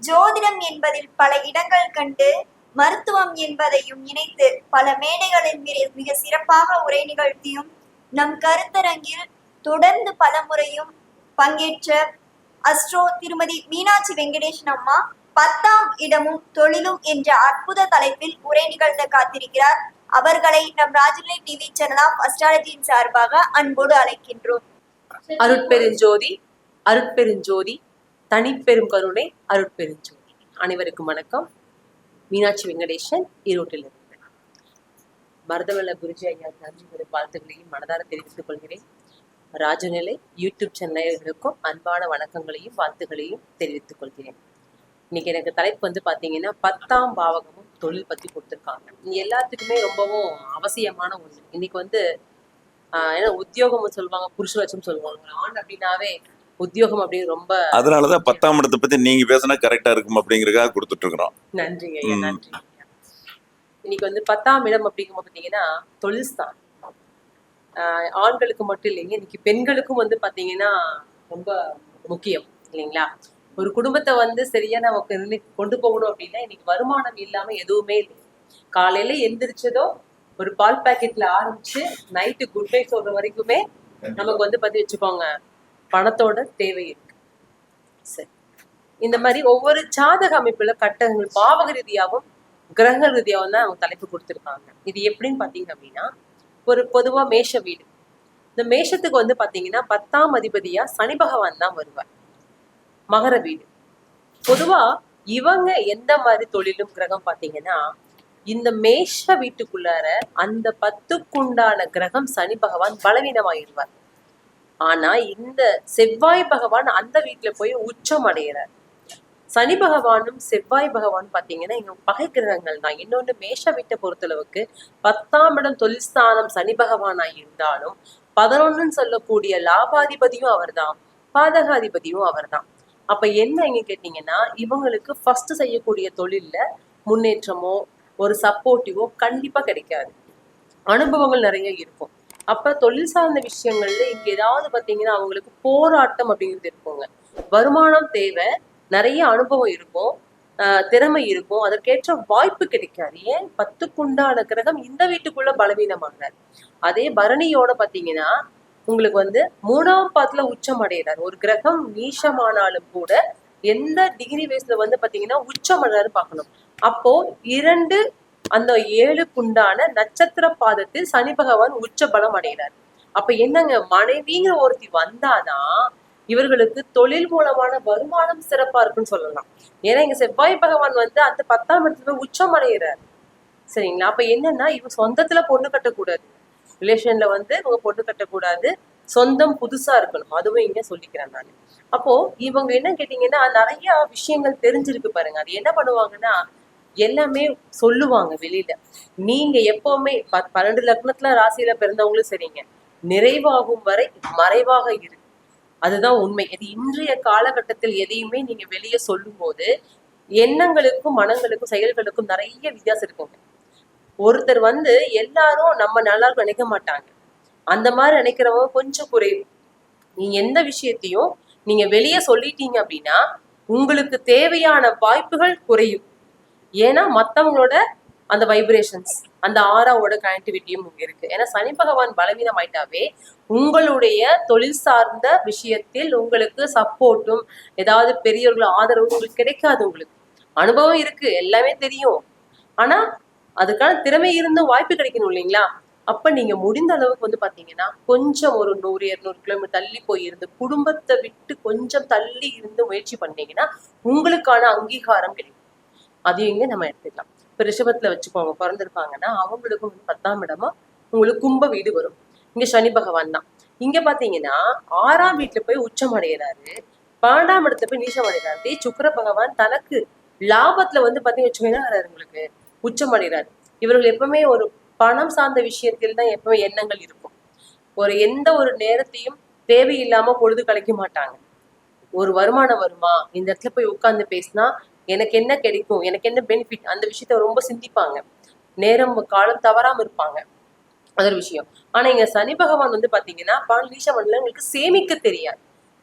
ஜோதிடம் என்பதில் பல இடங்கள் கண்டு மருத்துவம் என்பதையும் இணைத்து பல மேடைகளில் மிக- சிறப்பாக உரை நிகழ்த்தியும் நம் கருத்தரங்கில் தொடர்ந்து பல முறையும் பங்கேற்ற அஸ்ட்ரோ திருமதி மீனாட்சி வெங்கடேஷன் அம்மா பத்தாம் இடமும் தொழிலும் என்ற அற்புத தலைப்பில் உரை நிகழ்த்த காத்திருக்கிறார். அவர்களை நம் ராஜநிலை டிவி சேனல் ஆஃப் அஸ்ட்ராலஜியின் சார்பாக அன்போடு அழைக்கின்றோம். அருட்பெருஞ்சோதி அருட்பெருஞ்சோதி தனிப்பெரும் கருணை அருட்பெருஞ்சோதி. அனைவருக்கும் வணக்கம். மீனாட்சி வெங்கடேசன் ஈரோட்டிலிருந்து. மருதவல்ல குருஜி ஐயா நன்றி ஒரு வாழ்த்துக்களையும் மனதார தெரிவித்துக் கொள்கிறேன். ராஜநிலை யூடியூப் சேனல்களுக்கும் அன்பான வணக்கங்களையும் வாழ்த்துக்களையும் தெரிவித்துக் கொள்கிறேன். இன்னைக்கு எனக்கு தலைப்பு வந்து பாத்தீங்கன்னா பத்தாம் பாவகமும் தொழில் பத்தி கொடுத்துருக்காங்க. எல்லாத்துக்குமே ரொம்பவும் அவசியமான ஒண்ணு. இன்னைக்கு வந்து ஆஹ் ஏன்னா உத்தியோகம்னு சொல்லுவாங்க புருஷ லட்சம் சொல்லுவாங்க. ஆண் அப்படின்னாவே உத்தியோகம் அப்படின்னு ரொம்ப அதனாலதான் பத்தாம் இடத்தை பத்தி நீங்க பேசினா கரெக்டா இருக்கும் அப்படிங்கறதுக்காக கொடுத்துட்டு இருக்கிறோம் நன்றிங்க. நன்றி இன்னைக்கு வந்து பத்தாம் இடம் அப்படிங்கும்போது பார்த்தீங்கன்னா தொழில் ஸ்தான் ஆஹ் ஆண்களுக்கு மட்டும் இல்லைங்க இன்னைக்கு பெண்களுக்கும் வந்து பார்த்தீங்கன்னா ரொம்ப முக்கியம் இல்லைங்களா? ஒரு குடும்பத்தை வந்து சரியா நமக்கு கொண்டு போகணும் அப்படின்னா இன்னைக்கு வருமானம் இல்லாம எதுவுமே இல்லை. காலையில எந்திரிச்சதோ ஒரு பால் பாக்கெட்ல ஆரம்பிச்சு நைட்டு குட் பை சொல்ற வரைக்குமே நமக்கு வந்து பத்தி வச்சுக்கோங்க. பணத்தோட தேவை இருக்கு. சரி. இந்த மாதிரி ஒவ்வொரு ஜாதக அமைப்புல கட்டங்கள் பாவக ரீதியாகவும் கிரக ரீதியாகவும் தான் அவங்க தலைப்பு கொடுத்துருக்காங்க. இது எப்படின்னு பாத்தீங்க அப்படின்னா ஒரு பொதுவா மேஷ வீடு. இந்த மேஷத்துக்கு வந்து பாத்தீங்கன்னா பத்தாம் அதிபதியா சனி பகவான் தான் வருவார். மகர வீடு. பொதுவா இவங்க எந்த மாதிரி தொழிலும் கிரகம் பாத்தீங்கன்னா இந்த மேஷ வீட்டுக்குள்ளார அந்த பத்துக்குண்டான கிரகம் சனி பகவான் பலவீனமாயிருவார். ஆனா இந்த செவ்வாய் பகவான் அந்த வீட்டுல போய் உச்சம் அடைகிறார் சனி பகவானும் செவ்வாய் பகவான் பாத்தீங்கன்னா இங்க பகை கிரகங்கள் தான். இன்னொன்னு மேஷ வீட்டை பொறுத்தளவுக்கு பத்தாம் இடம் தொழில் சனி பகவானா இருந்தாலும் பதினொன்னு சொல்லக்கூடிய லாபாதிபதியும் அவர்தான். பாதகாதிபதியும் அவர்தான். அப்ப என்ன இங்க கேட்டீங்கன்னா இவங்களுக்கு ஃபர்ஸ்ட் செய்யக்கூடிய தொழில்ல முன்னேற்றமோ ஒரு சப்போர்ட்டிவோ கண்டிப்பா கிடைக்காது. அனுபவங்கள் நிறைய இருக்கும். அப்ப தொழில் சார்ந்த விஷயங்கள்ல இங்க ஏதாவது பாத்தீங்கன்னா அவங்களுக்கு போராட்டம் அப்படிங்கிறது இருக்குங்க. வருமானம் தேவை நிறைய அனுபவம் இருக்கும் ஆஹ் திறமை இருக்கும். அதற்கேற்ற வாய்ப்பு கிடைக்காது. ஏன்? பத்துக்குண்டான கிரகம் இந்த வீட்டுக்குள்ள பலவீனமானார். அதே பரணியோட பாத்தீங்கன்னா உங்களுக்கு வந்து மூணாம் பாத்துல உச்சம் அடையிறார். ஒரு கிரகம் நீஷமானாலும் கூட எந்த டிகிரி வேஸ்ல வந்து பாத்தீங்கன்னா உச்சம் அடைறாரு பார்க்கணும். அப்போ இரண்டு அந்த ஏழுக்குண்டான நட்சத்திர பாதத்தில் சனி பகவான் உச்ச பலம் அடைகிறார். அப்ப என்னங்க மனைவிங்கிற ஒருத்தி வந்தாதான் இவர்களுக்கு தொழில் மூலமான வருமானம் சிறப்பா இருக்குன்னு சொல்லலாம். ஏன்னா இங்க செவ்வாய் பகவான் வந்து அந்த பத்தாம் இடத்துல உச்சம் அடைகிறார். சரிங்களா? அப்ப என்னன்னா இவங்க சொந்தத்துல பொண்ணு கட்டக்கூடாது. ரிலேஷன்ல வந்து இவங்க பொண்ணு கட்டக்கூடாது. சொந்தம் புதுசா இருக்கணும். அதுவும் இங்க சொல்லிக்கிறேன் நான். அப்போ இவங்க என்ன கேட்டீங்கன்னா நிறைய விஷயங்கள் தெரிஞ்சிருக்கு பாருங்க. அது என்ன பண்ணுவாங்கன்னா எல்லாமே சொல்லுவாங்க வெளியில. நீங்க எப்பவுமே ப- பன்னெண்டு லக்னத்துல ராசியில பிறந்தவங்களும் சரிங்க. நிறைவாகும் வரை மறைவாக இருக்கு அதுதான் உண்மை. இது இன்றைய காலகட்டத்தில் எதையுமே நீங்க வெளியே சொல்லும்போது எண்ணங்களுக்கும் மனங்களுக்கும் செயல்களுக்கும் நிறைய வித்தியாசம் இருக்குங்க. ஒருத்தர் வந்து எல்லாரும் நம்ம நல்லா இருக்கும் நினைக்க மாட்டாங்க. அந்த மாதிரி நினைக்கிறவங்க கொஞ்சம் குறைவு. நீங்க எந்த விஷயத்தையும் நீங்க வெளியே சொல்லிட்டீங்க அப்படின்னா உங்களுக்கு தேவையான வாய்ப்புகள் குறையும். ஏன்னா மத்தவங்களோட அந்த வைப்ரேஷன்ஸ் அந்த ஆறாவோட கனெக்டிவிட்டியும் இங்க இருக்கு. ஏன்னா சனி பகவான் பலவீனம் ஆயிட்டாவே உங்களுடைய தொழில் சார்ந்த விஷயத்தில் உங்களுக்கு சப்போர்ட்டும் ஏதாவது பெரியவர்கள் ஆதரவு உங்களுக்கு கிடைக்காது உங்களுக்கு. அனுபவம் இருக்கு எல்லாமே தெரியும். ஆனா அதுக்கான திறமை இருந்தும் வாய்ப்பு கிடைக்கணும் இல்லைங்களா? அப்ப நீங்க முடிந்த அளவுக்கு வந்து பாத்தீங்கன்னா கொஞ்சம் ஒரு நூறு இருநூறு கிலோமீட்டர் தள்ளி போய் இருந்து குடும்பத்தை விட்டு கொஞ்சம் தள்ளி இருந்து முயற்சி பண்ணீங்கன்னா உங்களுக்கான அங்கீகாரம் கிடைக்கும். அதையும் நம்ம எடுத்துக்கலாம். இப்ப ரிஷபத்துல வச்சுக்கோங்க பிறந்திருப்பாங்கன்னா அவங்களுக்கும் வந்து பத்தாம் இடமா உங்களுக்கு கும்ப வீடு வரும். இங்க சனி பகவான் தான். இங்க பாத்தீங்கன்னா ஆறாம் வீட்டுல போய் உச்சம் அடைகிறாரு பன்னெண்டாம் இடத்துல போய் நீச்சம் அடைகிறாரு அதே சுக்கர பகவான் தனக்கு லாபத்துல வந்து பாத்தீங்க வச்சுக்கோங்கன்னா உங்களுக்கு? உச்சம் அடைகிறாரு இவர்கள் எப்பவுமே ஒரு பணம் சார்ந்த விஷயத்தில் தான் எப்பவுமே எண்ணங்கள் இருக்கும். ஒரு எந்த ஒரு நேரத்தையும் தேவையில்லாம பொழுது கலைக்க மாட்டாங்க. ஒரு வருமானம் வருமா? இந்த இடத்துல போய் உட்கார்ந்து பேசினா எனக்கு என்ன கிடைக்கும்? எனக்கு என்ன பெனிஃபிட் அந்த விஷயத்த ரொம்ப சிந்திப்பாங்க. நேரம் காலம் தவறாம இருப்பாங்க. அது ஒரு விஷயம். ஆனா இங்க சனி பகவான் வந்து பாத்தீங்கன்னா பணம் நீச்சமன்ல உங்களுக்கு சேமிக்க தெரியாது.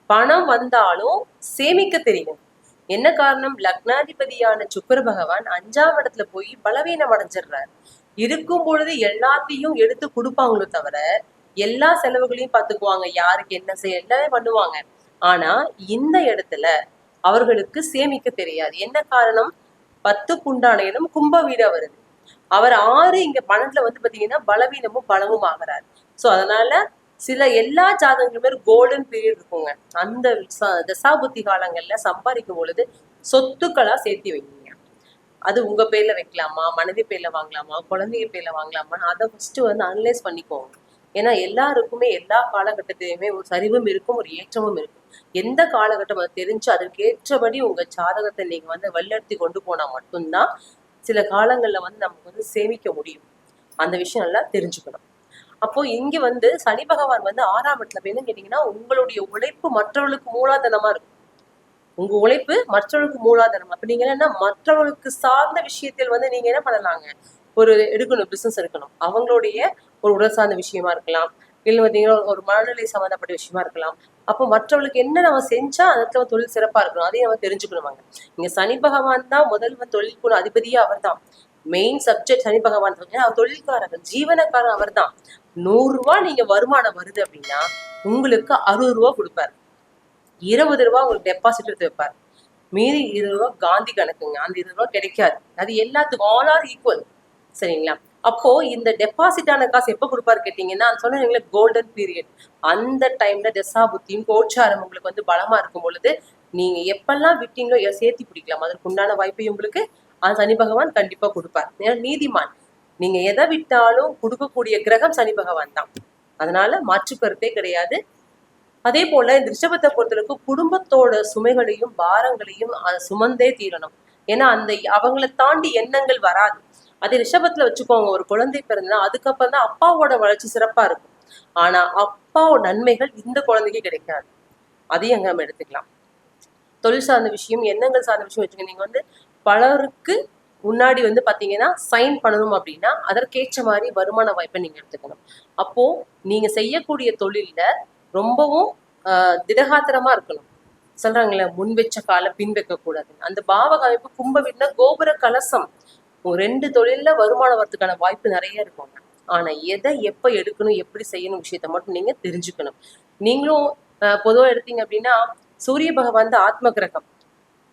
பணம் வந்தாலும் சேமிக்க தெரியும். என்ன காரணம்? லக்னாதிபதியான சுக்கர பகவான் அஞ்சாம் இடத்துல போய் பலவீனம் அடைஞ்சிடுறாரு. இருக்கும் பொழுது எல்லாத்தையும் எடுத்து கொடுப்பாங்களோ தவிர எல்லா செலவுகளையும் பார்த்துக்குவாங்க. யாருக்கு என்ன செய்ய எல்லாமே பண்ணுவாங்க. ஆனா இந்த இடத்துல அவர்களுக்கு சேமிக்க தெரியாது. என்ன காரணம்? பத்து குண்டான இடம் கும்ப வீடா வருது அவர் ஆறு இங்க பன்னெண்டுல வந்து பாத்தீங்கன்னா பலவீனமும் பலமும் ஆகிறார். சோ அதனால சில எல்லா ஜாதகங்களுமே கோல்டன் பீரியட் இருக்குங்க. அந்த தசாபுத்தி காலங்கள்ல சம்பாதிக்கும் பொழுது சொத்துக்களா சேர்த்து வைங்க. அது உங்க பேர்ல வைக்கலாமா? மனைவி பேர்ல வாங்கலாமா? குழந்தைங்க பேர்ல வாங்கலாமா? அதை ஃபர்ஸ்ட் வந்து அனலைஸ் பண்ணிக்கோங்க. ஏன்னா எல்லாருக்குமே எல்லா காலகட்டத்திலுமே ஒரு சரிவும் இருக்கும் ஒரு ஏற்றமும் இருக்கும். எந்த காலகட்டம் அது தெரிஞ்சு அதற்கேற்றபடி உங்க ஜாதகத்தை நீங்க வந்து வழிநடத்தி கொண்டு போனா மட்டும்தான் சில காலங்கள்ல வந்து நமக்கு வந்து சேமிக்க முடியும். அந்த விஷயம் நல்லா தெரிஞ்சுக்கணும். அப்போ இங்க வந்து சனி பகவான் வந்து ஆறாம் இடத்துல போய் கேட்டீங்கன்னா உங்களுடைய உழைப்பு மற்றவர்களுக்கு மூலாதனமா இருக்கும். உங்க உழைப்பு மற்றவர்களுக்கு மூலாதாரம். அப்ப நீங்க என்னன்னா மற்றவர்களுக்கு சார்ந்த விஷயத்தில் வந்து நீங்க என்ன பண்ணலாங்க? ஒரு எடுக்கணும் பிசினஸ் எடுக்கணும். அவங்களுடைய ஒரு உடல் சார்ந்த விஷயமா இருக்கலாம். இல்லை பார்த்தீங்கன்னா ஒரு மனநிலை சம்மந்தப்பட்ட விஷயமா இருக்கலாம். அப்போ மற்றவர்களுக்கு என்ன நம்ம செஞ்சா அதுக்கு தொழில் சிறப்பா இருக்கணும். அதையும் நம்ம தெரிஞ்சுக்கணுமாங்க இங்க சனி பகவான் தான் முதல் தொழில் குண அதிபதியே அவர் தான். மெயின் சப்ஜெக்ட் சனி பகவான் ஏன்னா அவர் தொழில்காரர் அவர் தான். நூறு ரூபாய் நீங்க வருமானம் வருது அப்படின்னா உங்களுக்கு அறுபது ரூபா கொடுப்பாரு. இருபது ரூபா உங்களுக்கு டெபாசிட் எடுத்து வைப்பார். மீதி இருபது ரூபா காந்தி கணக்குங்க. அந்த இருபது ரூபா கிடைக்காது. அது எல்லாத்துக்கும் ஆல் ஆர் ஈக்குவல் சரிங்களா? அப்போ இந்த டெபாசிட்டான காசு எப்போ கொடுப்பாரு கேட்டீங்கன்னா சொன்னீங்களே கோல்டன் பீரியட் அந்த டைம்ல தசாபுத்தியும் கோச்சாரம் உங்களுக்கு வந்து பலமா இருக்கும் பொழுது நீங்க எப்பெல்லாம் விட்டீங்களோ சேர்த்து சேர்த்தி பிடிக்கலாம். அதற்கு உண்டான வாய்ப்பையும் உங்களுக்கு அந்த சனி பகவான் கண்டிப்பா கொடுப்பார். ஏன்னா நீதிமான். நீங்க எதை விட்டாலும் கொடுக்கக்கூடிய கிரகம் சனி பகவான் தான். அதனால மாற்று கருத்தே கிடையாது. அதே போல இந்த ரிஷபத்தை பொறுத்தளவுக்கு குடும்பத்தோட சுமைகளையும் பாரங்களையும் சுமந்தே தீரணும். ஏன்னா அந்த அவங்களை தாண்டி எண்ணங்கள் வராது. அதே ரிஷபத்துல வச்சுக்கோங்க ஒரு குழந்தை பிறந்தனா அதுக்கப்புறம் தான் அப்பாவோட வளர்ச்சி சிறப்பா இருக்கும். ஆனா அப்பாவோட நன்மைகள் இந்த குழந்தைக்கு கிடைக்காது. அதையும் அங்க நம்ம எடுத்துக்கலாம். தொழில் சார்ந்த விஷயம் எண்ணங்கள் சார்ந்த விஷயம் வச்சுக்கோங்க. நீங்க வந்து பலருக்கு முன்னாடி வந்து பாத்தீங்கன்னா சைன் பண்ணணும் அப்படின்னா அதற்கேற்ற மாதிரி வருமான வாய்ப்பை நீங்க எடுத்துக்கணும். அப்போ நீங்க செய்யக்கூடிய தொழில ரொம்பவும் ஆஹ், திடகாத்திரமா இருக்கணும். சொல்றாங்களே முன் வச்ச காலை பின் வைக்க கூடாது அந்த பாவக அமைப்பு கும்ப வீட்டுல கோபுர கலசம். ரெண்டு தொழில்ல வருமானம் வரதுக்கான வாய்ப்பு நிறைய இருக்கும். ஆனா எதை எப்ப எடுக்கணும் எப்படி செய்யணும் விஷயத்த மட்டும் நீங்க தெரிஞ்சுக்கணும். நீங்களும் பொதுவாக பொதுவா எடுத்தீங்க அப்படின்னா சூரிய பகவான் தான் ஆத்ம கிரகம்.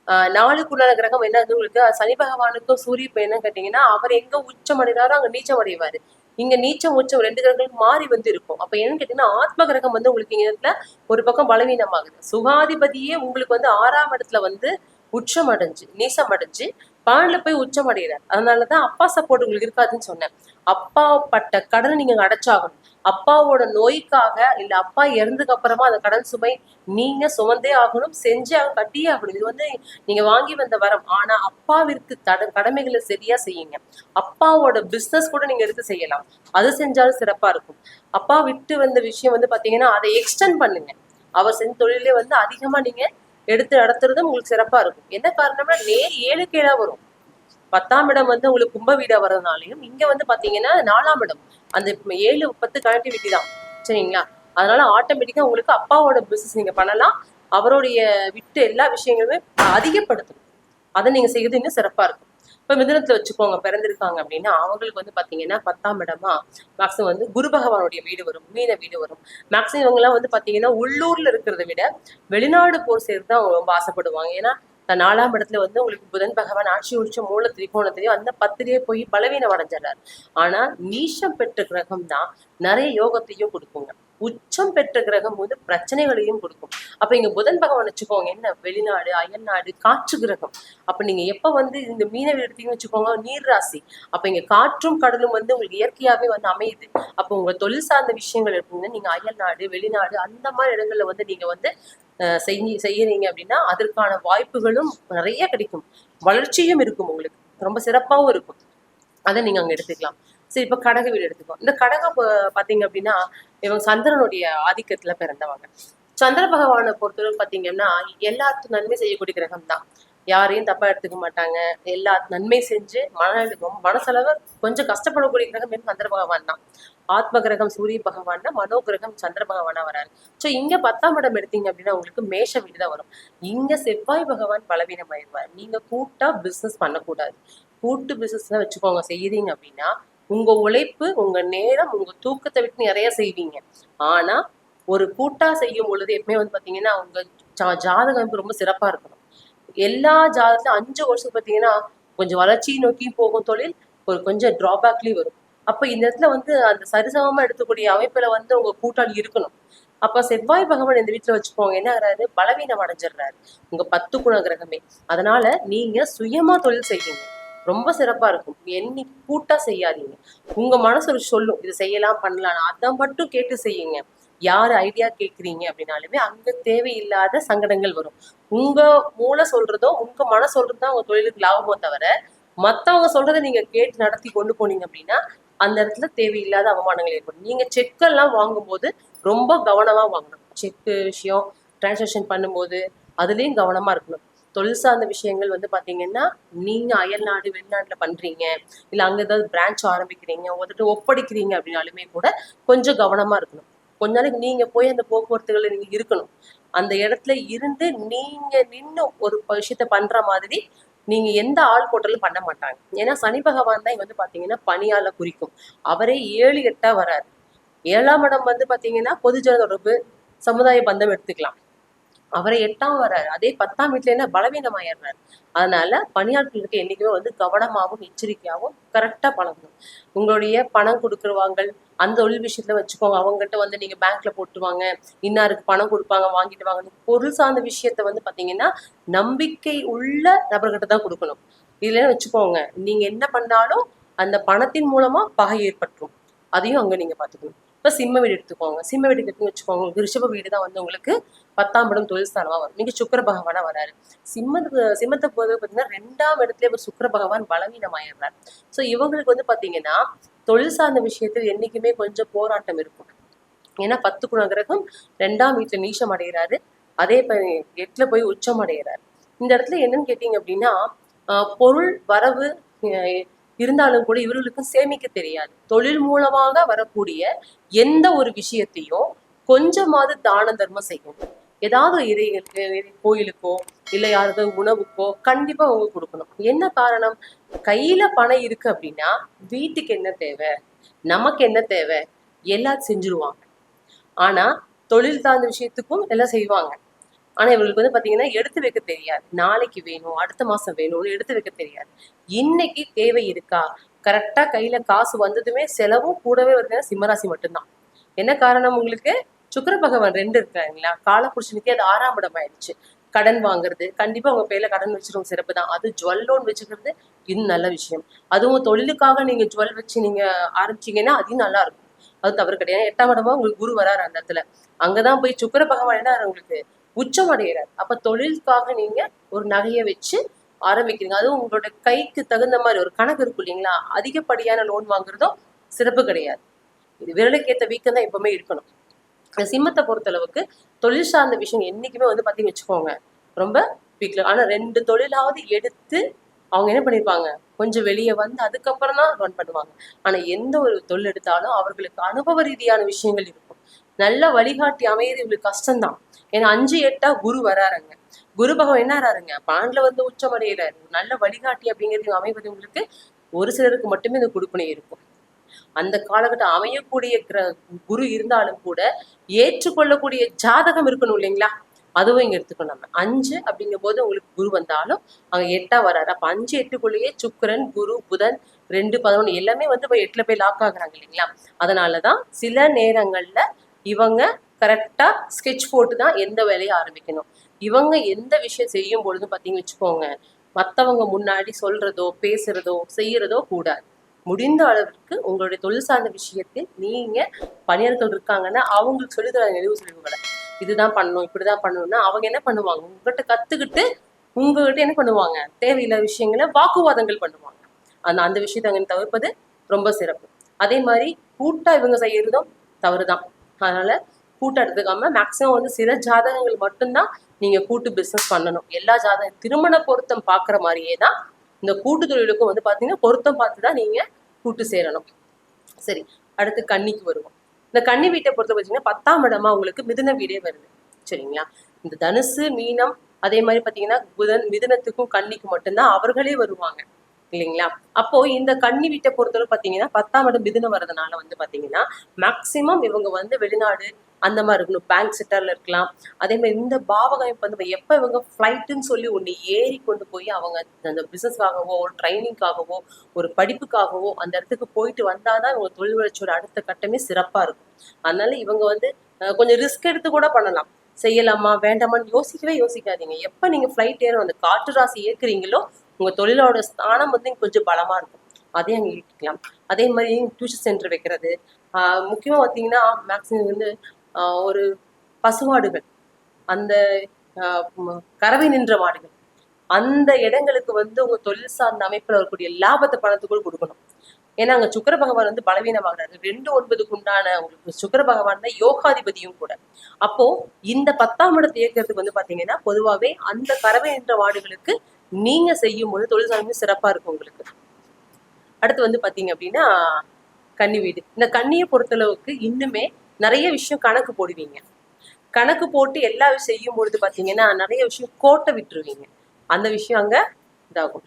ஆஹ் நாளுக்குள்ளான கிரகம் என்ன உங்களுக்கு சனி பகவானுக்கும் சூரிய இப்ப என்ன கேட்டீங்கன்னா அவர் எங்க உச்சம் அடைகிறாரோ அங்க நீச்சம் அடைவார். இங்க நீச்சம் உச்சம் ரெண்டு கிரகங்கள் மாறி வந்து இருக்கும். அப்ப என்னன்னு கேட்டீங்கன்னா ஆத்ம கிரகம் வந்து உங்களுக்கு இங்க இடத்துல ஒரு பக்கம் பலவீனமாகுது. சுகாதிபதியே உங்களுக்கு வந்து ஆறாம் இடத்துல வந்து உச்சம் அடைஞ்சு நீசம் அடைஞ்சு பாண்ல போய் உச்சம் அடைகிறார் அதனாலதான் அப்பா சப்போர்ட் உங்களுக்கு இருக்காதுன்னு சொன்னேன். அப்பா பட்ட கடனை நீங்க அடைச்சாகணும். அப்பாவோட நோய்க்காக இல்லை அப்பா இறந்ததுக்கு அப்புறமா அந்த கடன் சுமை நீங்க சுமந்தே ஆகணும். செஞ்சே ஆக கட்டியே ஆகணும். இது வந்து நீங்க வாங்கி வந்த வரம். ஆனால் அப்பாவிற்கு தட கடமைகளை சரியா செய்யுங்க. அப்பாவோட பிஸ்னஸ் கூட நீங்கள் எடுத்து செய்யலாம். அது செஞ்சாலும் சிறப்பா இருக்கும். அப்பா விட்டு வந்த விஷயம் வந்து பார்த்தீங்கன்னா அதை எக்ஸ்டெண்ட் பண்ணுங்க. அவர் செஞ்ச தொழிலே வந்து அதிகமா நீங்க எடுத்து நடத்துறது உங்களுக்கு சிறப்பா இருக்கும். என்ன காரணம்னா நேர் ஏழு கீழா வரும். பத்தாம் இடம் வந்து உங்களுக்கு கும்ப வீடா வர்றதுனாலையும் இங்க வந்து பாத்தீங்கன்னா நாலாம் இடம். அந்த ஏழு பத்து கனெக்டிவிட்டி தான் சரிங்களா? அதனால ஆட்டோமேட்டிக்கா உங்களுக்கு அப்பாவோட பிசினஸ் நீங்க பண்ணலாம். அவருடைய விட்டு எல்லா விஷயங்களுமே அதிகப்படுத்தும். அதை நீங்க செய்யறது இன்னும் சிறப்பா இருக்கும். இப்ப மிதனத்தில் வச்சுக்கோங்க பிறந்திருக்காங்க அப்படின்னா அவங்களுக்கு வந்து பாத்தீங்கன்னா பத்தாம் இடமா மேக்ஸிமம் வந்து குரு பகவானுடைய வீடு வரும் மீன வீடு வரும். மேக்ஸிமம் இவங்கெல்லாம் வந்து பாத்தீங்கன்னா உள்ளூர்ல இருக்கிறத விட வெளிநாடு போர் சேர்த்து தான் அவங்க ரொம்ப ஆசைப்படுவாங்க. ஏன்னா நாலாம் இடத்துல வந்து உங்களுக்கு புதன் பகவான் ஆட்சி உடிச்ச மூல திரிகோணத்திலையும் அந்த பத்திரியே போய் பலவீனம் அடைஞ்சிடறாரு ஆனா நீஷம் பெற்ற கிரகம் தான் நிறைய யோகத்தையும் கொடுக்குங்க. உச்சம் பெற்ற கிரகம் வந்து பிரச்சனைகளையும் கொடுக்கும். அப்ப இங்க புதன் பகவான் வச்சுக்கோங்க என்ன? வெளிநாடு அயல்நாடு காற்று கிரகம். அப்ப நீங்க எப்ப வந்து இந்த மீனவர் எடுத்தீங்கன்னு வச்சுக்கோங்க நீர் ராசி அப்ப இங்க காற்றும் கடலும் வந்து உங்களுக்கு இயற்கையாவே வந்து அமையுது. அப்ப உங்க தொழில் சார்ந்த விஷயங்கள் எடுத்தீங்கன்னா நீங்க அயல்நாடு வெளிநாடு அந்த மாதிரி இடங்கள்ல வந்து நீங்க வந்து அஹ், செய்யறீங்க அப்படின்னா அதற்கான வாய்ப்புகளும் நிறைய கிடைக்கும். வளர்ச்சியும் இருக்கும் உங்களுக்கு. ரொம்ப சிறப்பாகவும் இருக்கும். அதை நீங்க அங்க எடுத்துக்கலாம். சரி இப்ப கடக வீடு எடுத்துக்கோ. இந்த கடகம் பாத்தீங்க அப்படின்னா இவங்க சந்திரனுடைய ஆதிக்கத்துல பிறந்தவங்க. சந்திர பகவானை பொறுத்தவரை பாத்தீங்கன்னா எல்லாத்துக்கும் நன்மை செய்யக்கூடிய கிரகம் தான் யாரையும் தப்பா எடுத்துக்க மாட்டாங்க. எல்லா நன்மை செஞ்சு மன மனசளவு கொஞ்சம் கஷ்டப்படக்கூடிய கிரகம் என்ன சந்திர பகவான் தான். ஆத்ம கிரகம் சூரிய பகவான் மனோ கிரகம் சந்திர பகவானா வராரு. ஸோ இங்க பத்தாம் இடம் எடுத்தீங்க அப்படின்னா உங்களுக்கு மேஷ வீடு தான் வரும். இங்க செவ்வாய் பகவான் பலவீனம் ஆயிடுவார் நீங்க கூட்டா பிசினஸ் பண்ணக்கூடாது. கூட்டு பிசினஸ் தான் வச்சுக்கோங்க. செய்யறீங்க அப்படின்னா உங்க உழைப்பு உங்க நேரம் உங்க தூக்கத்தை விட்டு நிறைய செய்வீங்க. ஆனா ஒரு கூட்டா செய்யும் பொழுது எப்பவுமே வந்து பாத்தீங்கன்னா உங்க ஜா- ஜாதகம் ரொம்ப சிறப்பா இருக்கணும். எல்லா ஜாதகத்துல அஞ்சு வருஷம் பாத்தீங்கன்னா கொஞ்சம் வளர்ச்சியை நோக்கி போகும் தொழில் ஒரு கொஞ்சம் டிராபேக்லயும் வரும். அப்ப இந்த இடத்துல வந்து அந்த சரிசமமா எடுத்துக்கூடிய அமைப்புல வந்து உங்க கூட்டாளி இருக்கணும். அப்ப செவ்வாய் பகவான் இந்த வீட்டுல வச்சுக்கோங்க என்ன ஆகுறாரு? பலவீனம் அடைஞ்சிடுறாரு. உங்க பத்து குண கிரகமே. அதனால நீங்க சுயமா தொழில் செய்யுங்க. ரொம்ப சிறப்பா இருக்கும். எண்ணி கூட்டா செய்யாதீங்க. உங்க மனசு ஒரு சொல்லும். இது செய்யலாம் பண்ணலாம். அதை மட்டும் கேட்டு செய்யுங்க. யார் ஐடியா கேட்குறீங்க அப்படின்னாலுமே அங்க தேவையில்லாத சங்கடங்கள் வரும். உங்க மூளை சொல்றதோ உங்க மன சொல்றது தான் உங்க தொழிலுக்கு லாபமோ தவிர மத்தவங்க சொல்றதை நீங்க கேட்டு நடத்தி கொண்டு போனீங்க அப்படின்னா அந்த இடத்துல தேவையில்லாத அவமானங்கள் ஏற்படும். நீங்க செக்கெல்லாம் வாங்கும்போது ரொம்ப கவனமா வாங்கணும். செக்கு விஷயம் டிரான்சாக்ஷன் பண்ணும்போது அதுலேயும் கவனமா இருக்கணும். தொழில் சார்ந்த விஷயங்கள் வந்து பாத்தீங்கன்னா நீங்க அயல்நாடு வெளிநாட்டுல பண்றீங்க இல்ல அங்க ஏதாவது பிரான்ச் ஆரம்பிக்கிறீங்க ஒருத்தர் ஒப்படைக்கிறீங்க அப்படின்னாலுமே கூட கொஞ்சம் கவனமா இருக்கணும். கொஞ்ச நாளைக்கு நீங்க போய் அந்த போக்குவரத்துகளை நீங்க இருக்கணும். அந்த இடத்துல இருந்து நீங்க நின்னு ஒரு விஷயத்த பண்ற மாதிரி நீங்க எந்த ஆள் போட்டாலும் பண்ண மாட்டாங்க. ஏன்னா சனி பகவான் தான் இங்க வந்து பாத்தீங்கன்னா பணியால குறிக்கும். அவரே ஏழு எட்டா வராரு. ஏழாம் இடம் வந்து பாத்தீங்கன்னா பொதுஜன தொடர்பு சமுதாய பந்தம் எடுத்துக்கலாம். அவரை எட்டாம் வர்றாரு அதே பத்தாம் வீட்டுல என்ன? பலவீனமாயிடுறாரு. அதனால பணியாட்களுக்கு என்னைக்குமே வந்து கவனமாகவும் எச்சரிக்கையாகவும் கரெக்டா பழகணும். உங்களுடைய பணம் கொடுக்குறவாங்க அந்த தொழில் விஷயத்துல வச்சுக்கோங்க. அவங்ககிட்ட வந்து நீங்க பேங்க்ல போட்டுவாங்க இன்னாருக்கு பணம் கொடுப்பாங்க வாங்கிட்டு வாங்க. பொருள் சார்ந்த விஷயத்த வந்து பாத்தீங்கன்னா நம்பிக்கை உள்ள நபர்கிட்ட தான் கொடுக்கணும். இதுல வச்சுக்கோங்க. நீங்க என்ன பண்ணாலும் அந்த பணத்தின் மூலமா பகை ஏற்பட்டுரும். அதையும் அங்க நீங்க பாத்துக்கணும். இப்போ சிம்ம வீடு எடுத்துக்கோங்க. சிம்ம வீடு எடுத்து வச்சுக்கோங்க. உங்களுக்கு ரிஷப வீடு தான் வந்து உங்களுக்கு பத்தாம் இடம் தொழில் வரும். நீங்கள் சுக்கர பகவானாக வராரு. சிம்மத்துக்கு சிம்மத்தை போது பார்த்தீங்கன்னா ரெண்டாம் இடத்துல இப்போ சுக்கர பகவான் பலவீனமாயிடுறார். ஸோ இவங்களுக்கு வந்து பாத்தீங்கன்னா தொழில் சார்ந்த விஷயத்தில் என்னைக்குமே கொஞ்சம் போராட்டம் இருக்கும். ஏன்னா பத்து குண கிரகம் ரெண்டாம் வீட்டில் நீச்சம் அடைகிறாரு. அதே எட்டில் போய் உச்சம் அடைகிறாரு. இந்த இடத்துல என்னன்னு கேட்டீங்க அப்படின்னா ஆஹ் பொருள் வரவு இருந்தாலும் கூட இவர்களுக்கும் சேமிக்க தெரியாது. தொழில் மூலமாக வரக்கூடிய எந்த ஒரு விஷயத்தையும் கொஞ்சமாவது தான தர்மம் செய்யணும். ஏதாவது இறைகளுக்கு இறை- கோயிலுக்கோ இல்லை யாராவது உணவுக்கோ கண்டிப்பா அவங்க கொடுக்கணும். என்ன காரணம்? கையில பணம் இருக்கு அப்படின்னா வீட்டுக்கு என்ன தேவை? நமக்கு என்ன தேவை? எல்லாம் செஞ்சுருவாங்க. ஆனா தொழில் சார்ந்த விஷயத்துக்கும் எல்லாம் செய்வாங்க. ஆனா இவங்களுக்கு வந்து பாத்தீங்கன்னா எடுத்து வைக்க தெரியாது. நாளைக்கு வேணும் அடுத்த மாசம் வேணும்னு எடுத்து வைக்க தெரியாது. இன்னைக்கு தேவை இருக்கா? கரெக்டா கையில காசு வந்ததுமே செலவும் கூடவே வருதுன்னா சிம்மராசி மட்டும்தான். என்ன காரணம் உங்களுக்கு? சுக்கிர பகவான் ரெண்டு இருக்காங்களா காலபுருஷனுக்கே அது ஆறாம் இடம் ஆயிடுச்சு. கடன் வாங்குறது. கண்டிப்பா உங்க பேர்ல கடன் வச்சிருக்கோம் சிறப்பு தான். அது ஜுவல் லோன் வச்சுக்கிறது இன்னும் நல்ல விஷயம். அதுவும் தொழிலுக்காக நீங்க ஜுவல் வச்சு நீங்க ஆரம்பிச்சீங்கன்னா அதுவும் நல்லா இருக்கும். அது தவறு கிடையாது. எட்டாம் இடமா உங்களுக்கு குரு வராரு அந்த இடத்துல. அங்கதான் போய் சுக்கிர பகவான் என்ன உங்களுக்கு? உச்சம் அடைகிறார் அப்ப தொழிலுக்காக நீங்க ஒரு நகையை வச்சு ஆரம்பிக்கிறீங்க. அதுவும் உங்களோட கைக்கு தகுந்த மாதிரி ஒரு கணக்கு இருக்கும் இல்லைங்களா? அதிகப்படியான லோன் வாங்குறதும் சிறப்பு கிடையாது. இது விரலுக்கேத்த வீக்கம் தான் எப்பவுமே இருக்கணும். இந்த சிம்மத்தை பொறுத்தளவுக்கு தொழில் சார்ந்த விஷயம் என்னைக்குமே வந்து பாத்தீங்கன்னு வச்சுக்கோங்க ரொம்ப வீக்ல ஆனா ரெண்டு தொழிலாவது எடுத்து அவங்க என்ன பண்ணிருப்பாங்க? கொஞ்சம் வெளியே வந்து அதுக்கப்புறம் தான் ரன் பண்ணுவாங்க. ஆனா எந்த ஒரு தொழில் எடுத்தாலும் அவர்களுக்கு அனுபவ ரீதியான விஷயங்கள் இருக்கும். நல்ல வழிகாட்டி அமையது இவங்களுக்கு கஷ்டம்தான். ஏன்னா அஞ்சு எட்டா குரு வராருங்க. குரு பகவான் என்ன ஆறாருங்க பாண்டில் வந்து உச்சமடையில நல்ல வழிகாட்டி அப்படிங்கிறது அமைவது உங்களுக்கு ஒரு சிலருக்கு மட்டுமே இந்த கொடுப்பனை இருக்கும். அந்த காலகட்டம் அமையக்கூடிய குரு இருந்தாலும் கூட ஏற்றுக்கொள்ளக்கூடிய ஜாதகம் இருக்கணும் இல்லைங்களா? அதுவும் இங்க எடுத்துக்கணும் நம்ம. அஞ்சு அப்படிங்கும் போது உங்களுக்கு குரு வந்தாலும் அங்க எட்டா வராரு. அப்ப அஞ்சு எட்டுக்குள்ளேயே சுக்கரன் குரு புதன் ரெண்டு பதினொன்று எல்லாமே வந்து போய் எட்டுல போய் லாக் ஆகுறாங்க இல்லைங்களா? அதனாலதான் சில நேரங்கள்ல இவங்க கரெக்டா ஸ்கெட்ச் போட்டு தான் எந்த வேலையை ஆரம்பிக்கணும். இவங்க எந்த விஷயம் செய்யும் பொழுது பார்த்தீங்கன்னு வச்சுக்கோங்க மற்றவங்க முன்னாடி சொல்றதோ பேசுறதோ செய்யறதோ கூடாது. முடிந்த அளவிற்கு உங்களுடைய தொழில் சார்ந்த விஷயத்தில் நீங்க பணியாளர்கள் இருக்காங்கன்னா அவங்களுக்கு சொல்லி நினைவு சொல்லுங்களை இதுதான் பண்ணணும் இப்படிதான் பண்ணணும்னா அவங்க என்ன பண்ணுவாங்க? உங்ககிட்ட கத்துக்கிட்டு உங்ககிட்ட என்ன பண்ணுவாங்க? தேவையில்லாத விஷயங்களை வாக்குவாதங்கள் பண்ணுவாங்க. அந்த அந்த விஷயத்தை அவங்க தவிர்ப்பது ரொம்ப சிறப்பு. அதே மாதிரி கூட்டா இவங்க செய்யறதும் தவறுதான். அதனால கூட்டம் எடுத்துக்காம மேக்சிமம் வந்து சில ஜாதகங்கள் மட்டும்தான் நீங்க கூட்டு பிசினஸ் பண்ணணும். எல்லா ஜாதகம் திருமண பொருத்தம் பாக்குற மாதிரியே தான் இந்த கூட்டு தொழிலுக்கும் வந்து பாத்தீங்கன்னா பொருத்தம் பார்த்து தான் நீங்க கூட்டு சேரணும். சரி அடுத்து கன்னிக்கு வருவோம். இந்த கன்னி வீட்டை பொறுத்த பார்த்தீங்கன்னா பத்தாம் இடமா உங்களுக்கு மிதுன வீடே வருது. சரிங்களா? இந்த தனுசு மீனம் அதே மாதிரி பாத்தீங்கன்னா புதன் மிதுனத்துக்கும் கன்னிக்கு மட்டும்தான் அவர்களே வருவாங்க. இல்லைங்களா? அப்போ இந்த கன்னி வீட்டை பொறுத்தவரை பாத்தீங்கன்னா பத்தாம் இடம் மிதுனம் வர்றதுனால வந்து பாத்தீங்கன்னா மேக்சிமம் இவங்க வந்து வெளிநாடு அந்த மாதிரி இருக்கணும். பேங்க் செக்டர்ல இருக்கலாம். அதே மாதிரி இந்த பாவகம் இப்போ வந்து எப்ப இவங்க ஃப்ளைட்டுன்னு சொல்லி ஒண்ணு ஏறி கொண்டு போய் அவங்க அந்த பிசினஸ்க்காகவோ ஒரு ட்ரைனிங்காகவோ ஒரு படிப்புக்காகவோ அந்த இடத்துக்கு போயிட்டு வந்தாதான் இவங்க தொழில் வளர்ச்சியோட அடுத்த கட்டமே சிறப்பா இருக்கும். அதனால இவங்க வந்து கொஞ்சம் ரிஸ்க் எடுத்து கூட பண்ணலாம். செய்யலாமா? வேண்டாமான்னு யோசிக்கவே யோசிக்காதீங்க. எப்போ நீங்க ஃப்ளைட் ஏறும் அந்த காற்று ராசி ஏற்கிறீங்களோ உங்க தொழிலோட ஸ்தானம் வந்து கொஞ்சம் பலமா இருக்கும். அதையும் அங்கே ஈட்டிக்கலாம் அதே மாதிரி டியூஷன் சென்டர் வைக்கிறது. முக்கியமாக பார்த்தீங்கன்னா மேக்ஸிமம் வந்து ஒரு பசுமாடுகள் அந்த கறவை நின்ற மாடுகள். அந்த இடங்களுக்கு வந்து உங்க தொழில் சார்ந்த அமைப்பில் வரக்கூடிய லாபத்தை பணத்துக்குள் கொடுக்கணும். ஏன்னா அங்க சுக்கர பகவான் வந்து பலவீனமாகிறாரு. ரெண்டு ஒன்பதுக்கு உண்டான உங்களுக்கு சுக்கர பகவான் தான் யோகாதிபதியும் கூட. அப்போ இந்த பத்தாம் இடத்தை இயக்கிறதுக்கு வந்து பாத்தீங்கன்னா பொதுவாவே அந்த கறவை நின்ற மாடுகளுக்கு நீங்க செய்யும் போது தொழில் சார்ந்து சிறப்பா இருக்கும் உங்களுக்கு. அடுத்து வந்து பாத்தீங்க அப்படின்னா கன்னி வீடு. இந்த கன்னியை பொறுத்தளவுக்கு இன்னுமே நிறைய விஷயம் கணக்கு போடுவீங்க. கணக்கு போட்டு எல்லா விஷயம் செய்யும் பொழுது பாத்தீங்கன்னா நிறைய விஷயம் கோட்டை விட்டுருவீங்க. அந்த விஷயம் அங்க இதாகும்.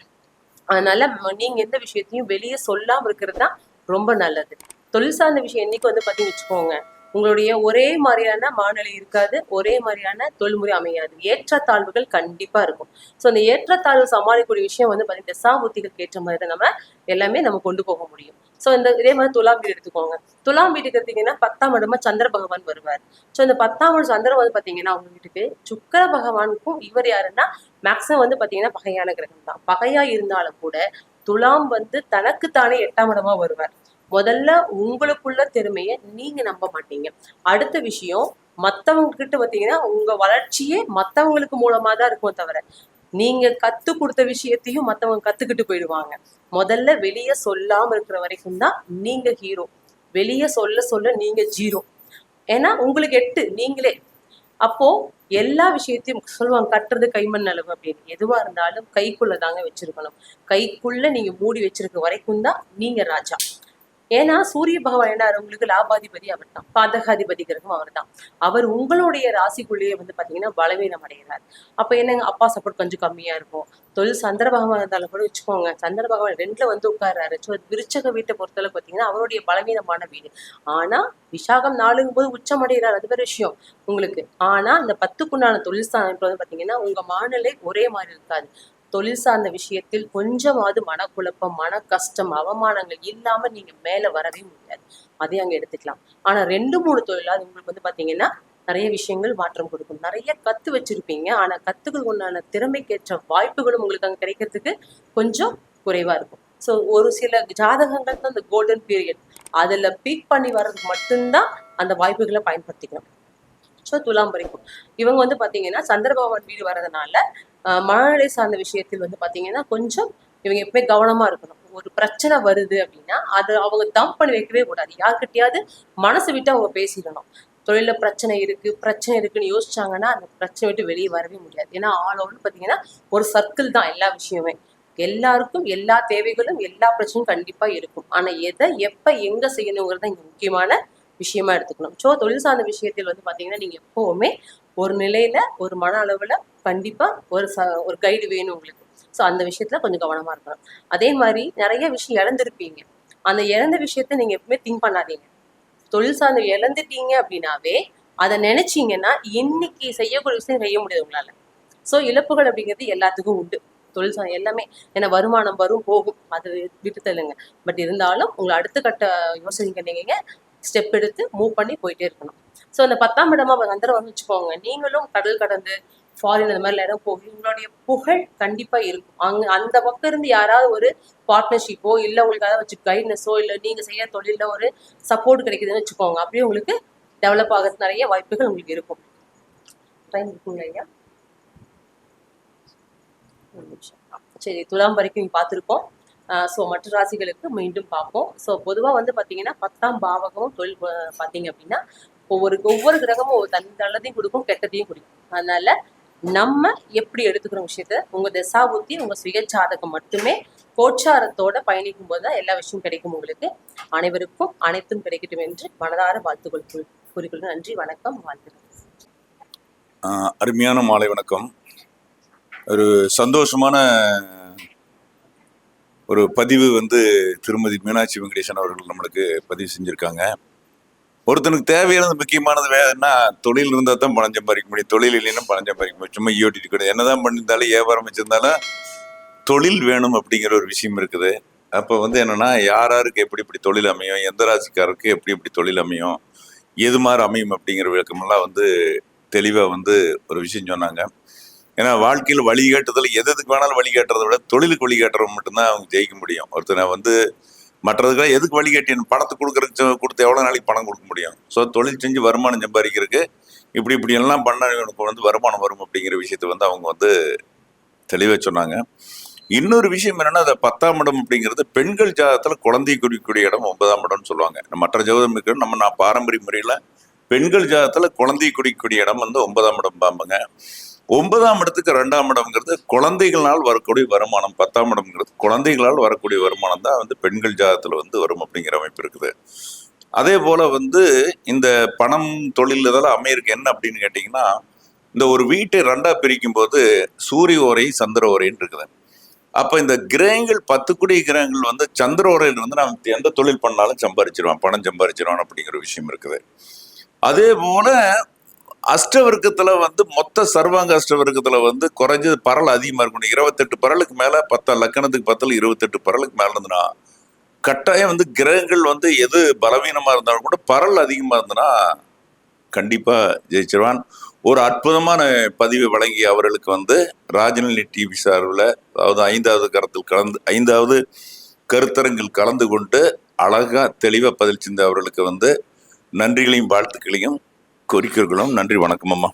அதனால நீங்க எந்த விஷயத்தையும் வெளியே சொல்லாம இருக்கிறது தான் ரொம்ப நல்லது. தொழில் சார்ந்த விஷயம் என்னைக்கு வந்து பாத்தீங்கன்னு வச்சுக்கோங்க. உங்களுடைய ஒரே மாதிரியான மாநிலை இருக்காது ஒரே மாதிரியான தொழில்முறை அமையாது. ஏற்றத்தாழ்வுகள் கண்டிப்பா இருக்கும். ஸோ அந்த ஏற்றத்தாழ்வு சமாளிக்கக்கூடிய விஷயம் வந்து பார்த்தீங்கன்னா தசாபுத்திகளுக்கு ஏற்ற மாதிரி தான் நம்ம எல்லாமே நம்ம கொண்டு போக முடியும். ஸோ இந்த இதே மாதிரி துலாம் வீடு எடுத்துக்கோங்க. துலாம் வீட்டுக்கு எடுத்தீங்கன்னா பத்தாம் இடமா சந்திர பகவான் வருவார். ஸோ இந்த பத்தாம் இடம் சந்திரன் வந்து பார்த்தீங்கன்னா அவங்க வீட்டுக்கு சுக்கர பகவானுக்கும் இவர் யாருன்னா மேக்ஸிமம் வந்து பார்த்தீங்கன்னா பகையான கிரகம் தான். பகையா இருந்தாலும் கூட துலாம் வந்து தனக்குத்தானே எட்டாம் இடமா வருவார். முதல்ல உங்களுக்குள்ள திறமையை நீங்க நம்ப மாட்டீங்க. அடுத்த விஷயம் மத்தவங்க கிட்ட பார்த்தீங்கன்னா உங்க வளர்ச்சியே மத்தவங்களுக்கு மூலமா தான் இருக்குமே தவிர நீங்க கத்து கொடுத்த விஷயத்தையும் மத்தவங்க கத்துக்கிட்டு போயிடுவாங்க. முதல்ல வெளியே சொல்லாம இருக்கிற வரைக்கும் தான் நீங்க ஹீரோ வெளியே சொல்ல சொல்ல நீங்க ஜீரோ ஏன்னா உங்களுக்கு எட்டு நீங்களே. அப்போ எல்லா விஷயத்தையும் சொல்லுவாங்க கட்டுறது கைமண் அளவு அப்படின்னு. எதுவா இருந்தாலும் கைக்குள்ள தாங்க வச்சிருக்கணும். கைக்குள்ள நீங்க மூடி வச்சிருக்க வரைக்கும் தான் நீங்க ராஜா. ஏன்னா சூரிய பகவான் என்ன உங்களுக்கு லாபாதிபதி அவர் தான். பாதகாதிபதி கிரகம் அவர் தான். அவர் உங்களுடைய ராசிக்குள்ளேயே வந்து பாத்தீங்கன்னா பலவீனம் அடைகிறார். அப்ப என்னங்க? அப்பா சப்போர்ட் கொஞ்சம் கம்மியா இருக்கும். தொழில் சந்திர பகவான் இருந்தாலும் கூட வச்சுக்கோங்க. சந்திர பகவான் ரெண்டுல வந்து உட்கார்றாரு. ஸோ விருச்சக வீட்டை பொறுத்தளவு பாத்தீங்கன்னா அவருடைய பலவீனமான வீடு. ஆனா விசாகம் நாளுங்கும் போது உச்சம் அடைகிறார். அது வேற விஷயம். உங்களுக்கு ஆனா இந்த பத்துக்குண்டான தொழில் ஸ்தானத்துல வந்து பாத்தீங்கன்னா உங்க மாநிலை ஒரே மாதிரி இருக்காது. தொழில் சார்ந்த விஷயத்தில் கொஞ்சமாவது மனக்குழப்பம் மன கஷ்டம் அவமானங்கள் இல்லாம நீங்க மேல வரவே முடியாது. அதையும் அங்க எடுத்துக்கலாம். ஆனா ரெண்டு மூணு தொழிலாவது உங்களுக்கு வந்து பாத்தீங்கன்னா நிறைய விஷயங்கள் மாற்றம் கொடுக்கும். நிறைய கத்து வச்சிருப்பீங்க. ஆனா கத்துக்கள் உண்டான திறமைக்கேற்ற வாய்ப்புகளும் உங்களுக்கு அங்க கிடைக்கிறதுக்கு கொஞ்சம் குறைவா இருக்கும். ஸோ ஒரு சில ஜாதகங்கள் தான் அந்த கோல்டன் பீரியட் அதுல பீக் பண்ணி வர்றதுக்கு மட்டும்தான் அந்த வாய்ப்புகளை பயன்படுத்திக்கணும் ஸோ துலாம் வரைக்கும் இவங்க வந்து பாத்தீங்கன்னா சந்திரபவன் வீடு வர்றதுனால மனநிலை சார்ந்த விஷயத்தில் வந்து பார்த்தீங்கன்னா கொஞ்சம் இவங்க எப்பவுமே கவனமாக இருக்கணும். ஒரு பிரச்சனை வருது அப்படின்னா அது அவங்க தம் பண்ணி வைக்கவே கூடாது. யாருக்கிட்டையாவது மனசு விட்டு அவங்க பேசிடணும். தொழிலில் பிரச்சனை இருக்குது பிரச்சனை இருக்குன்னு யோசிச்சாங்கன்னா அந்த பிரச்சனை விட்டு வெளியே வரவே முடியாது. ஏன்னா ஆல் ஓவர் பார்த்தீங்கன்னா ஒரு சர்க்கிள் தான் எல்லா விஷயமே. எல்லாருக்கும் எல்லா தேவைகளும் எல்லா பிரச்சனையும் கண்டிப்பாக இருக்கும். ஆனால் எதை எப்போ எங்கே செய்யணுங்கிறது இங்கே முக்கியமான விஷயமா எடுத்துக்கணும். ஸோ தொழில் சார்ந்த விஷயத்தில் வந்து பார்த்தீங்கன்னா நீங்கள் எப்போவுமே ஒரு நிலையில ஒரு மன அளவில் கண்டிப்பா ஒரு ச ஒரு கைடு வேணும் உங்களுக்கு. ஸோ அந்த விஷயத்துல கொஞ்சம் கவனமா இருக்கணும். அதே மாதிரி நிறைய விஷயம் இழந்திருப்பீங்க. அந்த இழந்த விஷயத்த நீங்க எப்பவுமே திங்க் பண்ணாதீங்க. தொழில் சார்ந்த இழந்துட்டீங்க அப்படின்னாவே அதை நினைச்சீங்கன்னா இன்னைக்கு செய்யக்கூடிய விஷயம் செய்ய முடியாது உங்களால. ஸோ இழப்புகள் அப்படிங்கிறது எல்லாத்துக்கும் உண்டு. தொழில் சார்ந்த எல்லாமே. ஏன்னா வருமானம் வரும் போகும். அது விட்டு தள்ளுங்க. பட் இருந்தாலும் உங்களை அடுத்த கட்ட யோசனைக்கு நீங்க ஸ்டெப் எடுத்து மூவ் பண்ணி போயிட்டே இருக்கணும். ஸோ அந்த பத்தாம் இடமா வந்துடும் வச்சுக்கோங்க. நீங்களும் கடல் கடந்து ஃபாரின் அந்த மாதிரி இடம் போக உங்களுடைய புகழ் கண்டிப்பா இருக்கும். அங்க அந்த பக்கம் இருந்து யாராவது ஒரு பார்ட்னர்ஷிப்போ இல்ல உங்களுக்கு வச்சு கைட்னஸோ இல்ல நீங்க செய்யற தொழில ஒரு சப்போர்ட் கிடைக்குதுன்னு வச்சுக்கோங்க. அப்படியே உங்களுக்கு டெவலப் ஆகிறது நிறைய வாய்ப்புகள் உங்களுக்கு இருக்கும். டைம் இருக்குங்களா ஐயா? சரி துலாம் வரைக்கும் பார்த்துருக்கோம். ஸோ மற்ற ராசிகளுக்கு மீண்டும் பார்ப்போம். ஸோ பொதுவாக வந்து பார்த்தீங்கன்னா பத்தாம் பாவகமும் தொழில் பார்த்தீங்க அப்படின்னா ஒவ்வொரு ஒவ்வொரு கிரகமும் தன் நல்லதையும் கொடுக்கும் கெட்டதையும் கொடுக்கும். அதனால நம்ம எப்படி எடுத்துக்கிற விஷயத்த? உங்க தசாபுத்தி உங்க சுயஜாதகம் மட்டுமே கோச்சாரத்தோட பயணிக்கும் போது தான் எல்லா விஷயமும் கிடைக்கும் உங்களுக்கு. அனைவருக்கும் அனைத்தும் கிடைக்கட்டும் என்று மனதார வாழ்த்துக்கள் கூறி- கூறிக்கொள்கிறேன். நன்றி வணக்கம் வாழ்த்துக்கள். ஆஹ் அருமையான மாலை வணக்கம். ஒரு சந்தோஷமான ஒரு பதிவு வந்து திருமதி மீனாட்சி வெங்கடேசன் அவர்கள் நம்மளுக்கு பதிவு செஞ்சுருக்காங்க. ஒருத்தனுக்கு தேவையானது முக்கியமானது வேறுனா தொழில் இருந்தால் தான் பணம் சம்பாதிக்க முடியும். தொழில் இல்லைன்னா பணம் சம்பாதிக்க முடியும். சும்மா ஈயோட்டிட்டு கூட. என்னதான் பண்ணியிருந்தாலும் வியாபாரம் வச்சிருந்தாலும் தொழில் வேணும் அப்படிங்கிற ஒரு விஷயம் இருக்குது. அப்போ வந்து என்னன்னா யார் யாருக்கு எப்படி எப்படி தொழில் அமையும்? எந்த ராசிக்காருக்கு எப்படி எப்படி தொழில் அமையும்? எது மாதிரி அமையும் அப்படிங்கிற விளக்கமெல்லாம் வந்து தெளிவாக வந்து ஒரு விஷயம் சொன்னாங்க. ஏன்னா வாழ்க்கையில் வழிகாட்டுதல் எது எதுக்கு வேணாலும் வழிகாட்டுறதை விட தொழிலுக்கு வழிகாட்டுறவங்க மட்டும்தான் அவங்க ஜெயிக்க முடியும். ஒருத்தனை வந்து மற்றதுக்காக எதுக்கு வழிகாட்டி பணத்தை கொடுக்குறதுக்கு கொடுத்து எவ்வளோ நாளைக்கு பணம் கொடுக்க முடியும்? ஸோ தொழில் செஞ்சு வருமானம் சம்பாதிக்கிறதுக்கு இப்படி இப்படி எல்லாம் பண்ண எனக்கு வந்து வருமானம் வரும் அப்படிங்கிற விஷயத்தை வந்து அவங்க வந்து தெளிவாக சொன்னாங்க. இன்னொரு விஷயம் என்னன்னா அந்த பத்தாம் இடம் அப்படிங்கிறது பெண்கள் ஜாதகத்தில் குழந்தை குறிக்கக்கூடிய இடம் ஒன்பதாம் இடம்னு சொல்லுவாங்க. மற்ற ஜாதகம் இருக்கிற நம்ம நான் பாரம்பரிய முறையில் பெண்கள் ஜாதகத்தில் குழந்தை குடிக்கக்கூடிய இடம் வந்து ஒன்பதாம் இடம் பாம்புங்க. ஒன்பதாம் இடத்துக்கு ரெண்டாம் இடம்ங்கிறது குழந்தைகளால் வரக்கூடிய வருமானம் பத்தாம் இடம்ங்கிறது குழந்தைகளால் வரக்கூடிய வருமானம் தான் வந்து பெண்கள் ஜாதகத்துல வந்து வரும் அப்படிங்கிற அமைப்பு இருக்குது. அதே போல் வந்து இந்த பணம் தொழில் இதெல்லாம் அமையிருக்கு என்ன அப்படின்னு கேட்டிங்கன்னா இந்த ஒரு வீட்டை ரெண்டாக பிரிக்கும் போது சூரிய ஓரை சந்திர ஓரைன்னு இருக்குது. அப்போ இந்த கிரகங்கள் பத்து குடி கிரகங்கள் வந்து சந்திர ஓரையில் வந்து நம்ம எந்த தொழில் பண்ணாலும் சம்பாரிச்சிருவான் பணம் சம்பாரிச்சிருவான் அப்படிங்கிற விஷயம் இருக்குது. அதே போல அஷ்டவர்க்கத்தில் வந்து மொத்த சர்வாங்க அஷ்டவர்க்கத்தில் வந்து குறைஞ்சது பரல் அதிகமாக இருக்கணும். இருபத்தெட்டு பரலுக்கு மேலே பத்தா லக்கணத்துக்கு பத்தில் இருபத்தெட்டு பரலுக்கு மேலே இருந்ததுன்னா கட்டாயம் வந்து கிரகங்கள் வந்து எது பலவீனமாக இருந்தாலும் கூட பரல் அதிகமாக இருந்ததுன்னா கண்டிப்பாக ஜெயிச்சிருவான். ஒரு அற்புதமான பதிவை வழங்கிய அவர்களுக்கு வந்து ராஜநிலை டிவி சார்பில் அதாவது ஐந்தாவது கருத்தில் கலந்து ஐந்தாவது கருத்தரங்கில் கலந்து கொண்டு அழகாக தெளிவாக பதில் செஞ்ச அவர்களுக்கு வந்து நன்றிகளையும் வாழ்த்துக்களையும் கோரிக்கைகளும் நன்றி வணக்கம் அம்மா.